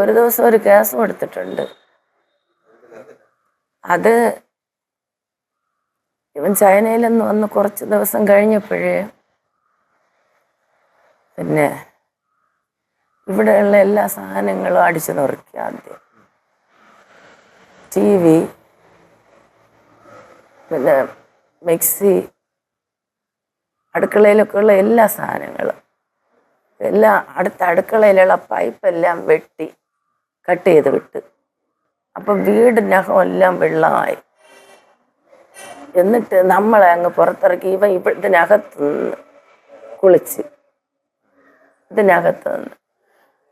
ഒരു ദിവസം ഒരു കേസ് കൊടുത്തിട്ടുണ്ട്. അത് ഇവൻ ചൈനയിൽ നിന്ന് വന്ന് കുറച്ച് ദിവസം കഴിഞ്ഞപ്പോഴേ പിന്നെ ഇവിടെയുള്ള എല്ലാ സാധനങ്ങളും അടിച്ചു നുറുക്കി ആദ്യം. ടി വി പിന്നെ മിക്സി അടുക്കളയിലൊക്കെ ഉള്ള എല്ലാ സാധനങ്ങളും. എല്ലാം അടുത്ത അടുക്കളയിലുള്ള പൈപ്പെല്ലാം വെട്ടി കട്ട് ചെയ്ത് വിട്ട്. അപ്പം വീടിനകം എല്ലാം വെള്ളമായി. എന്നിട്ട് നമ്മളെ അങ്ങ് പുറത്തിറക്കി. ഇവ ഇതിനകത്ത് നിന്ന് കുളിച്ച്. ഇതിനകത്ത് നിന്ന്.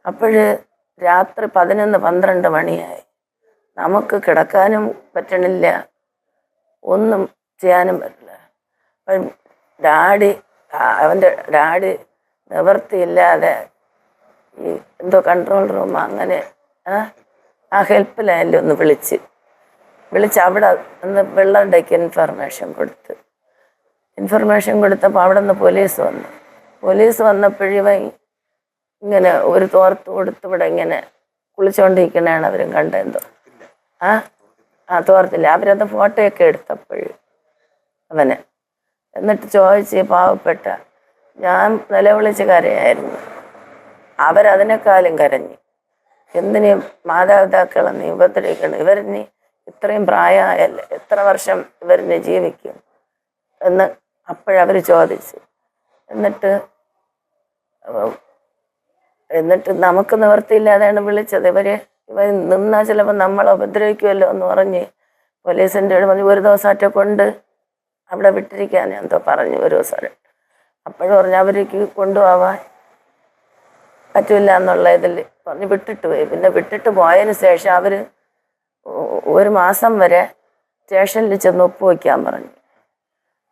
അപ്പോഴ് രാത്രി പതിനൊന്ന് പന്ത്രണ്ട് മണിയായി. നമുക്ക് കിടക്കാനും പറ്റണില്ല. ഒന്നും ചെയ്യാനും പറ്റില്ല. അപ്പം ഡാഡി അവന്റെ ഡാഡി നിവൃത്തിയില്ലാതെ ഈ എന്തോ കൺട്രോൾ റൂം അങ്ങനെ ആ, ഹെൽപ്പ് ലൈനിൽ ഒന്ന് വിളിച്ച് വിളിച്ച് അവിടെ ഒന്ന് വെള്ളമുണ്ടാക്കി ഇൻഫർമേഷൻ കൊടുത്ത്. ഇൻഫർമേഷൻ കൊടുത്തപ്പോൾ അവിടെ നിന്ന് പോലീസ് വന്നു പോലീസ് വന്നപ്പോഴിവൻ ഇങ്ങനെ ഒരു തോർത്ത് കൊടുത്ത് ഇവിടെ ഇങ്ങനെ കുളിച്ചുകൊണ്ടിരിക്കണേണ് അവരും കണ്ടെന്തോ ആ ആ തോർത്തില്ല. അവരത് ഫോട്ടോയൊക്കെ എടുത്തപ്പോഴും അവന്. എന്നിട്ട് ചോദിച്ച് പാവപ്പെട്ട ഞാൻ നിലവിളിച്ച് കരയായിരുന്നു. അവരതിനേക്കാളും കരഞ്ഞു. എന്തിനു മാതാപിതാക്കളെ നീ ഉപദ്രവിക്കണം? ഇവരിനി ഇത്രയും പ്രായമായല്ലേ? എത്ര വർഷം ഇവരിനെ ജീവിക്കും? എന്ന് അപ്പോഴവർ ചോദിച്ചു. എന്നിട്ട് എന്നിട്ട് നമുക്ക് നിവൃത്തിയില്ലാതെയാണ് വിളിച്ചത്. ഇവർ ഇവർ നിന്നാൽ ചിലപ്പോൾ നമ്മളെ ഉപദ്രവിക്കുമല്ലോ എന്ന് പറഞ്ഞ് പോലീസിന്റെ ഒരു ദിവസം അറ്റ കൊണ്ട് അവിടെ വിട്ടിരിക്കാൻ എന്തോ പറഞ്ഞു. ഒരു ദിവസം അപ്പോഴും പറഞ്ഞു അവർക്ക് കൊണ്ടുപോവാൻ പറ്റില്ല എന്നുള്ള ഇതിൽ പറഞ്ഞ് വിട്ടിട്ട് പോയി. പിന്നെ വിട്ടിട്ട് പോയതിന് ശേഷം അവർ ഒരു മാസം വരെ സ്റ്റേഷനിൽ ചെന്ന് ഒപ്പ് വയ്ക്കാൻ പറഞ്ഞു.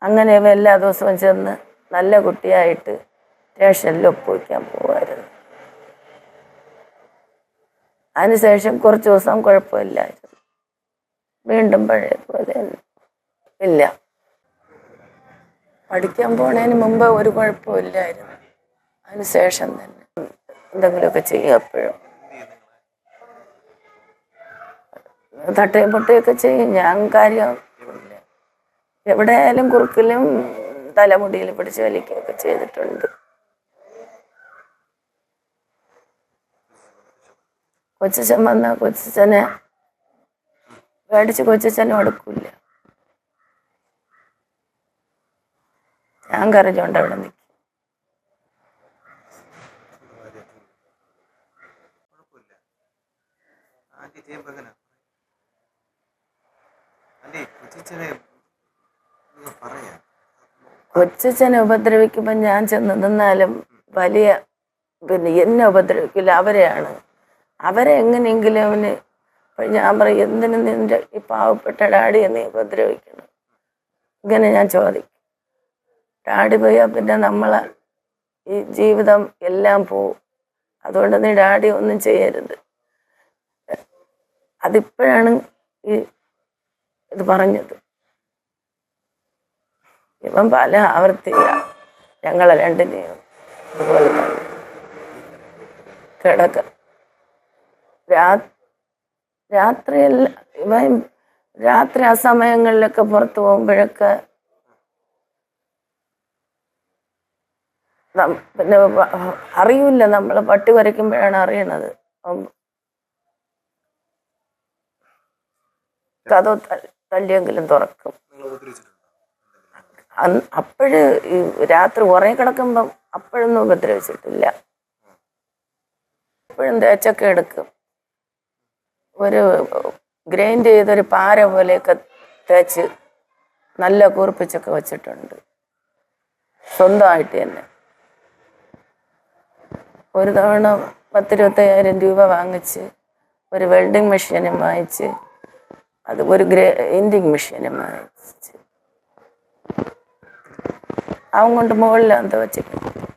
അങ്ങനെ ഇവ എല്ലാ ദിവസവും ചെന്ന് നല്ല കുട്ടിയായിട്ട് സ്റ്റേഷനിൽ ഒപ്പ് വയ്ക്കാൻ പോകുമായിരുന്നു അതിനുശേഷം കുറച്ച് ദിവസം കുഴപ്പമില്ലായിരുന്നു വീണ്ടും പഴയ പോലെ തന്നെ. ഇല്ല. പഠിക്കാൻ പോണതിന് മുമ്പ് ഒരു കുഴപ്പമില്ലായിരുന്നു അതിനുശേഷം തന്നെ എന്തെങ്കിലുമൊക്കെ ചെയ്യും എപ്പോഴും. തട്ടയും പൊട്ടയൊക്കെ ചെയ്യും. ഞാൻ കാര്യം. എവിടെയായാലും കുറുക്കിലും തലമുടിയിൽ പിടിച്ച് വലിക്കുകയൊക്കെ ചെയ്തിട്ടുണ്ട്. കൊച്ചച്ഛൻ വന്ന കൊച്ചച്ഛനെ പേടിച്ച് കൊച്ചച്ഛനും അടുക്കൂല ഞാൻ കരഞ്ഞോണ്ട് അവിടെ നിൽക്കും കൊച്ചച്ഛനെ ഉപദ്രവിക്കുമ്പോൾ ഞാൻ ചെന്ന് നിന്നാലും വലിയ പിന്നെ എന്നെ ഉപദ്രവിക്കില്ല അവരെയാണ്. അവരെ എങ്ങനെയെങ്കിലും അവന് ഞാൻ പറയും എന്തിനു നിന്റെ ഈ പാവപ്പെട്ട ഡാഡിയെ നീ ഉപദ്രവിക്കണം? ഇങ്ങനെ ഞാൻ ചോദിക്കും. ഡാഡി പോയാൽ പിന്നെ നമ്മളെ ഈ ജീവിതം എല്ലാം പോവും. അതുകൊണ്ട് നീ ഡാഡി ഒന്നും ചെയ്യരുത്. അതിപ്പോഴാണ് ഈ ഇത് പറഞ്ഞത്. ഇവൻ പല ആവർത്തിയ ഞങ്ങളെ രണ്ടിനെയും അതുപോലെ തന്നെ. കിടക്ക. രാത്രിയല്ല ഇവൻ രാത്രി ആ സമയങ്ങളിലൊക്കെ പുറത്തു പോകുമ്പോഴൊക്കെ പിന്നെ അറിയില്ല. അറിയൂല നമ്മൾ പട്ടി വരയ്ക്കുമ്പോഴാണ് അറിയണത്. കഥ തല്ലിയെങ്കിലും തുറക്കും. അപ്പോഴ് ഈ രാത്രി ഉറങ്ങി കിടക്കുമ്പം അപ്പോഴൊന്നും ഉപദ്രവിച്ചിട്ടില്ല. എപ്പോഴും തേച്ചൊക്കെ എടുക്കും. ഒരു ഗ്രൈൻഡ് ചെയ്തൊരു പാര പോലെയൊക്കെ തേച്ച് നല്ല കൂർപ്പിച്ചൊക്കെ വെച്ചിട്ടുണ്ട്. സ്വന്തമായിട്ട് തന്നെ. ഒരു തവണ പത്തിരുപത്തയ്യായിരം രൂപ വാങ്ങിച്ച് ഒരു വെൽഡിങ് മെഷീനും വാങ്ങിച്ച് അത് ഒരു ഗ്രൈൻഡിങ് മെഷീനും വാങ്ങിച്ച്. അവൻ കൊണ്ട് എന്താ വെച്ചിട്ടുണ്ട്.